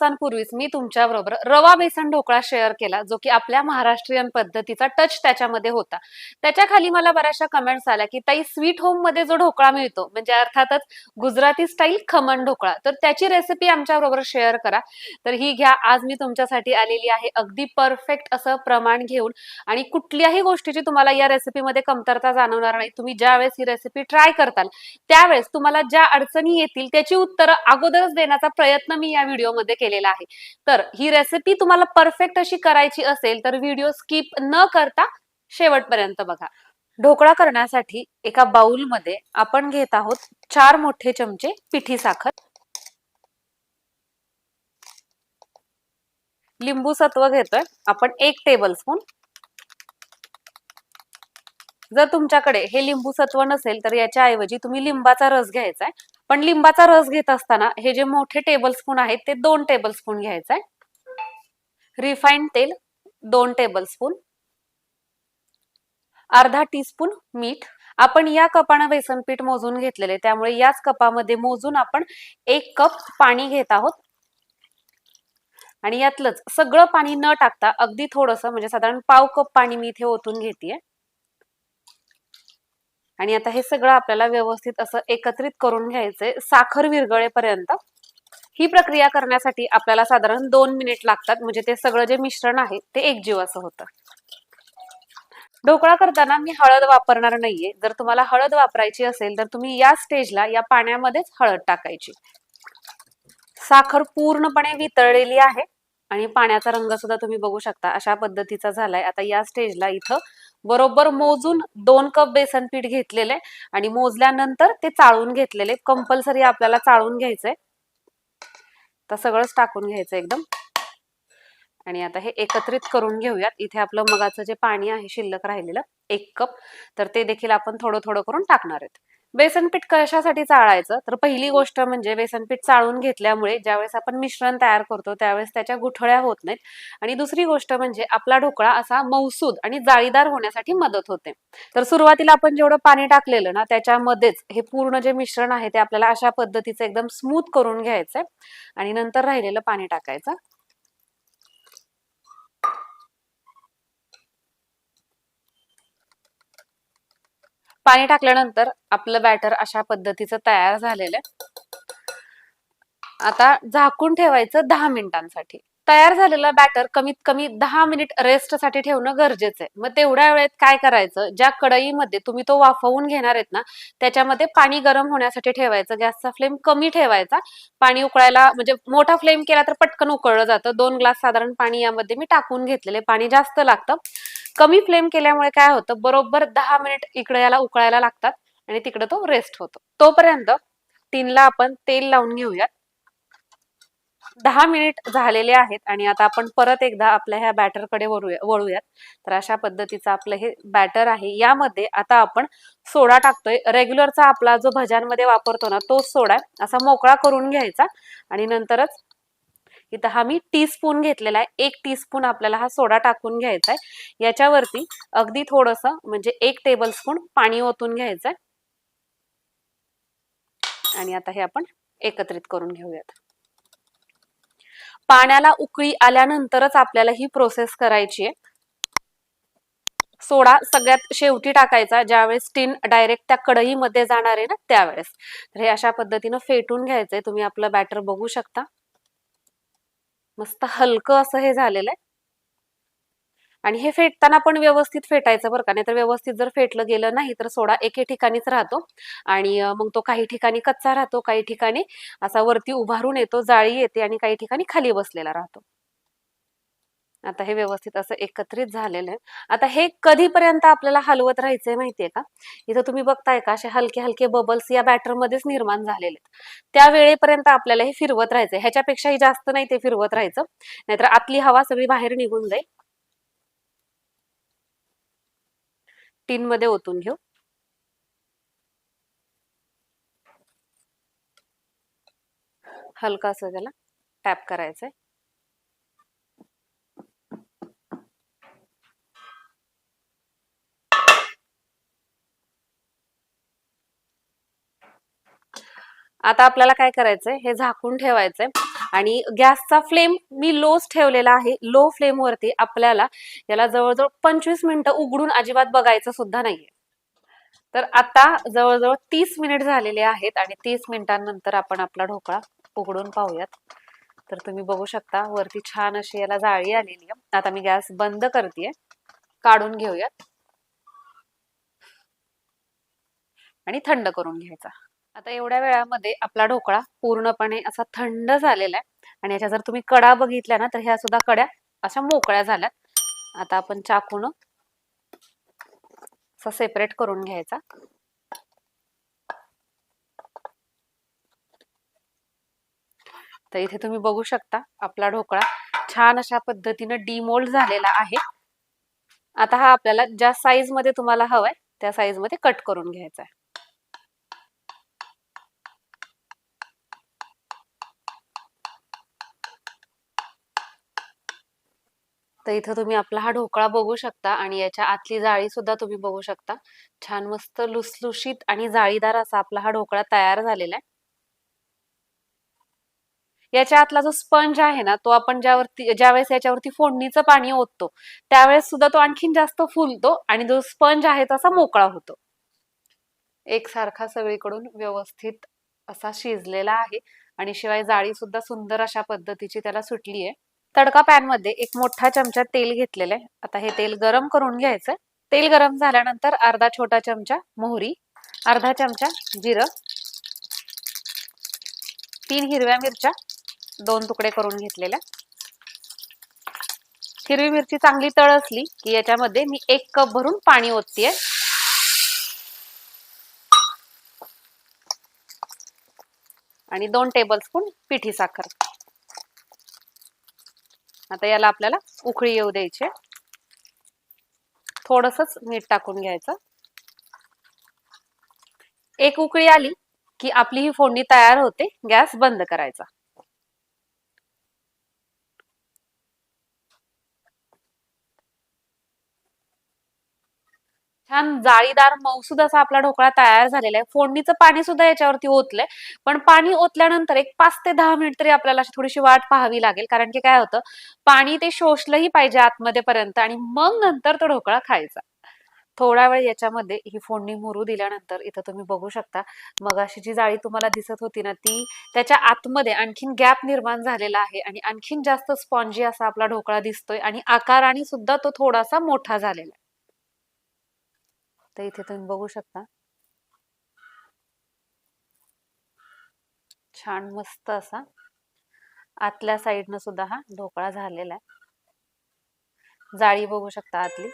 दिवसांपूर्वीच मी तुमच्या बरोबर रवा बेसन ढोकळा शेअर केला जो की आपल्या महाराष्ट्रीयन पद्धतीचा टच त्याच्यामध्ये होता. त्याच्याखाली मला बऱ्याचशा कमेंट्स आल्या की ताई स्वीट होममध्ये जो ढोकळा मिळतो म्हणजे अर्थातच गुजराती स्टाईल खमण ढोकळा. तर त्याची रेसिपी आमच्या बरोबर शेअर करा. तर ही घ्या. आज मी तुमच्यासाठी आलेली आहे अगदी परफेक्ट असं प्रमाण घेऊन. आणि कुठल्याही गोष्टीची तुम्हाला या रेसिपीमध्ये कमतरता जाणवणार नाही. तुम्ही ज्यावेळेस ही रेसिपी ट्राय करताल त्यावेळेस तुम्हाला ज्या अडचणी येतील त्याची उत्तरं अगोदरच देण्याचा प्रयत्न मी या व्हिडिओमध्ये केलेला आहे. तर ही रेसिपी तुम्हाला परफेक्ट अशी करायची असेल तर व्हिडिओ स्किप न करता शेवटपर्यंत बघा. ढोकळा करण्यासाठी एका बाउलमध्ये आपण घेत आहोत चार मोठे चमचे पिठी साखर. लिंबू सत्व घेतोय. आपण एक टेबल स्पून जर तुमच्याकडे हे लिंबू सत्व नसेल तर याच्या ऐवजी तुम्ही लिंबाचा रस घ्यायचा आहे पण लिंबाचा रस घेत असताना हे जे मोठे टेबल स्पून आहेत ते दोन टेबल स्पून घ्यायचं आहे रिफाईंड तेल दोन टेबल स्पून अर्धा टीस्पून मीठ. आपण या कपानं बेसन पीठ मोजून घेतलेले त्यामुळे याच कपामध्ये मोजून आपण एक कप पाणी घेत आहोत. आणि यातलंच सगळं पाणी न टाकता अगदी थोडस म्हणजे साधारण पाव कप पाणी मी इथे ओतून घेतेय. आणि आता हे सगळं आपल्याला व्यवस्थित असं एकत्रित करून घ्यायचंय. साखर विरगळेपर्यंत ही प्रक्रिया करण्यासाठी आपल्याला साधारण दोन मिनिट लागतात. म्हणजे ते सगळं जे मिश्रण आहे ते एकजीव असं होतं. ढोकळा करताना मी हळद वापरणार नाहीये. जर तुम्हाला हळद वापरायची असेल तर तुम्ही या स्टेजला या पाण्यामध्येच हळद टाकायची. साखर पूर्णपणे वितळलेली आहे. आणि पाण्याचा रंग सुद्धा तुम्ही बघू शकता अशा पद्धतीचा झालाय. आता या स्टेजला इथं बरोबर मोजून दोन कप बेसन पीठ घेतलेले आणि मोजल्यानंतर ते चाळून घेतलेले कंपल्सरी आपल्याला चाळून घ्यायचंय. तर सगळंच टाकून घ्यायचं एकदम. आणि आता हे एकत्रित करून घेऊयात. इथे आपलं मगाचं जे पाणी आहे शिल्लक राहिलेलं एक कप तर ते देखील आपण थोडं थोडं करून टाकणार आहेत. बेसन पीठ कशासाठी चाळायचं? तर पहिली गोष्ट म्हणजे बेसन पीठ चाळून घेतल्यामुळे ज्यावेळेस आपण मिश्रण तयार करतो त्यावेळेस त्याच्या गुठळ्या होत नाहीत. आणि दुसरी गोष्ट म्हणजे आपला ढोकळा असा मौसूद आणि जाळीदार होण्यासाठी मदत होते. तर सुरुवातीला आपण जेवढं पाणी टाकलेलं ना त्याच्यामध्येच हे पूर्ण जे मिश्रण आहे ते आपल्याला अशा पद्धतीचं एकदम स्मूथ करून घ्यायचंय. आणि नंतर राहिलेलं पाणी टाकायचं. पाणी टाकल्यानंतर आपलं बॅटर अशा पद्धतीचं तयार झालेलं आता झाकून ठेवायचं दहा मिनिटांसाठी. तयार झालेलं बॅटर कमीत कमी दहा मिनिट रेस्टसाठी ठेवणं गरजेचं आहे. मग तेवढ्या वेळेत काय करायचं? ज्या कढईमध्ये तुम्ही तो वाफवून घेणार आहेत ना त्याच्यामध्ये पाणी गरम होण्यासाठी ठेवायचं. गॅसचा फ्लेम कमी ठेवायचा. पाणी उकळायला म्हणजे मोठा फ्लेम केला तर पटकन उकळलं जातं. दोन ग्लास साधारण पाणी यामध्ये मी टाकून घेतलेले पाणी जास्त लागतं. कमी फ्लेम केल्यामुळे काय होतं बरोबर दहा मिनिट इकडे याला उकळायला लागतात आणि तिकडे तो रेस्ट होतो. तोपर्यंत टीनला आपण तेल लावून घेऊयात. दहा मिनिट झालेले आहेत आणि आता आपण परत एकदा आपल्या ह्या बॅटरकडे वळूया वळूयात. तर अशा पद्धतीचं आपलं हे बॅटर आहे. यामध्ये आता आपण सोडा टाकतोय. रेग्युलरचा आपला जो भज्यांमध्ये वापरतो ना तोच सोडा असा मोकळा करून घ्यायचा आणि नंतरच इथं हा मी टीस्पून घेतलेला आहे. एक टीस्पून आपल्याला हा सोडा टाकून घ्यायचा आहे. याच्यावरती अगदी थोडस म्हणजे एक टेबल स्पून पाणी ओतून घ्यायचं आहे. आणि आता हे आपण एकत्रित करून घेऊयात. पाण्याला उकळी आल्यानंतरच आपल्याला ही प्रोसेस करायची आहे. सोडा सगळ्यात शेवटी टाकायचा ज्यावेळेस टीन डायरेक्ट त्या कढईमध्ये जाणार आहे ना त्यावेळेस. तर हे अशा पद्धतीनं फेटून घ्यायचंय. तुम्ही आपलं बॅटर बघू शकता. मस्त हलकं असं हे झालेलं आहे. आणि हे फेटताना पण व्यवस्थित फेटायचं बरं का नाही तर व्यवस्थित जर फेटलं गेलं नाही तर सोडा एके ठिकाणीच राहतो. आणि मग तो काही ठिकाणी कच्चा राहतो काही ठिकाणी असा वरती उभारून येतो जाळी येते आणि काही ठिकाणी खाली बसलेला राहतो. आता हे व्यवस्थित असं एकत्रित झालेलं आहे. आता हे कधीपर्यंत आपल्याला हलवत राहायचंय माहितीये का? इथं तुम्ही बघताय का असे हलके हलके बबल्स या बॅटरमध्येच निर्माण झालेले आहेत. त्या वेळेपर्यंत आपल्याला हे फिरवत राहायचंय. ह्याच्यापेक्षाही जास्त नाही ते फिरवत राहायचं. नाहीतर आतली हवा सगळी बाहेर निघून जाईल. टीन मध्ये ओतून घेऊ. हलका असं त्याला टॅप करायचंय. आता आपल्याला काय करायचंय? हे झाकून ठेवायचंय. आणि गॅसचा फ्लेम मी लोच ठेवलेला आहे. लो फ्लेम वरती आपल्याला याला जवळजवळ पंचवीस मिनिटं उघडून अजिबात बघायचं सुद्धा नाहीये. तर आता जवळजवळ तीस मिनिट झालेले आहेत आणि तीस मिनिटांनंतर आपण आपला ढोकळा उघडून पाहूयात. तर तुम्ही बघू शकता वरती छान अशी याला जाळी आलेली आहे. आता मी गॅस बंद करते. काढून घेऊयात. आणि थंड करून घ्यायचा. आता एवढ्या वेळामध्ये आपला ढोकळा पूर्णपणे असा थंड झालेला आहे. आणि याच्या जर तुम्ही कडा बघितल्या ना तर ह्या सुद्धा कड्या अशा मोकळ्या झाल्यात. आता आपण चाकून असा सेपरेट करून घ्यायचा. तर इथे तुम्ही बघू शकता आपला ढोकळा छान अशा पद्धतीनं डिमोल्ड झालेला आहे. आता हा आपल्याला ज्या साईजमध्ये तुम्हाला हवाय त्या साईजमध्ये कट करून घ्यायचा आहे. तर इथं तुम्ही आपला हा ढोकळा बघू शकता आणि याच्या आतली जाळी सुद्धा तुम्ही बघू शकता. छान मस्त लुसलुशीत आणि जाळीदार असा आपला हा ढोकळा तयार झालेला आहे. याच्या आतला जो स्पंज आहे ना तो आपण ज्यावरती ज्यावेळेस याच्यावरती फोडणीचं पाणी ओततो त्यावेळेस सुद्धा तो आणखीन जास्त फुलतो आणि जो स्पंज आहे तसा मोकळा होतो. एकसारखा सगळीकडून व्यवस्थित असा शिजलेला आहे आणि शिवाय जाळी सुद्धा सुंदर अशा पद्धतीची त्याला सुटली आहे तडका पॅनमध्ये एक मोठा चमचा तेल घेतलेलं आहे. आता हे तेल गरम करून घ्यायचं. तेल गरम झाल्यानंतर अर्धा छोटा चमचा मोहरी अर्धा चमचा जिरं तीन हिरव्या मिरच्या दोन तुकडे करून घेतलेल्या. हिरवी मिरची चांगली तळ असली की याच्यामध्ये मी एक कप भरून पाणी ओततीये. आणि दोन टेबलस्पून पिठी साखर. आता याला आपल्याला उकळी येऊ द्यायची थोडसच मीठ टाकून घ्यायचं. एक उकळी आली की आपली ही फोडणी तयार होते गॅस बंद करायचा. छान जाळीदार मौसूद असा आपला ढोकळा तयार झालेला आहे. फोडणीचं पाणी सुद्धा याच्यावरती ओतलंय. पण पाणी ओतल्यानंतर एक पाच ते दहा मिनिट तरी आपल्याला अशी थोडीशी वाट पाहावी लागेल. कारण की काय होतं पाणी ते शोषलंही पाहिजे आतमध्ये पर्यंत आणि मग नंतर तो ढोकळा खायचा. थोडा वेळ याच्यामध्ये ही फोडणी मुरू दिल्यानंतर इथं तुम्ही बघू शकता. मग अशी जी जाळी तुम्हाला दिसत होती ना ती त्याच्या आतमध्ये आणखीन गॅप निर्माण झालेला आहे आणि आणखीन जास्त स्पॉन्जी असा आपला ढोकळा दिसतोय आणि आकाराने सुद्धा तो थोडासा मोठा झालेला आहे. तर इथे तुम्ही बघू शकता. छान मस्त असा. आतल्या साईडनं सुद्धा हा ढोकळा झालेला आहे. जाळी बघू शकता आतली.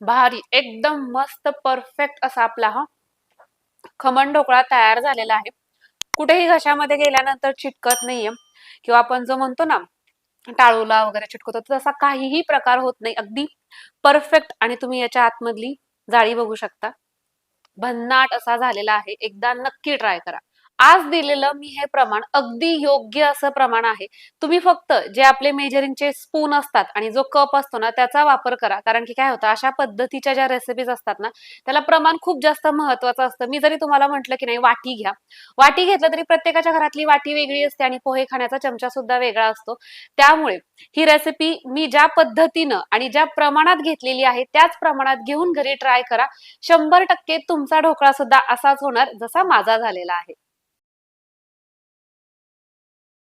भारी एकदम मस्त परफेक्ट असा आपला हा खमण ढोकळा तयार झालेला आहे. कुठेही घशामध्ये गेल्यानंतर चिटकत नाहीये. किंवा आपण जो म्हणतो ना टाळूला वगैरे चिटकवतो तसा काहीही प्रकार होत नाही. अगदी परफेक्ट आणि तुम्ही याच्या आतमधली जाळी बघू शकता. भन्नाट असा झालेला आहे. एकदा नक्की ट्राय करा. आज दिलेलं मी हे प्रमाण अगदी योग्य असं प्रमाण आहे. तुम्ही फक्त जे आपले मेजरिंगचे स्पून असतात आणि जो कप असतो ना त्याचा वापर करा. कारण की काय होतं अशा पद्धतीच्या ज्या रेसिपीज असतात ना त्याला प्रमाण खूप जास्त महत्वाचं असतं. मी जरी तुम्हाला म्हटलं की नाही वाटी घ्या. वाटी घेतलं तरी प्रत्येकाच्या घरातली वाटी वेगळी असते आणि पोहे खाण्याचा चमचा सुद्धा वेगळा असतो. त्यामुळे ही रेसिपी मी ज्या पद्धतीनं आणि ज्या प्रमाणात घेतलेली आहे त्याच प्रमाणात घेऊन घरी ट्राय करा. शंभर टक्के तुमचा ढोकळा सुद्धा असाच होणार जसा माझा झालेला आहे.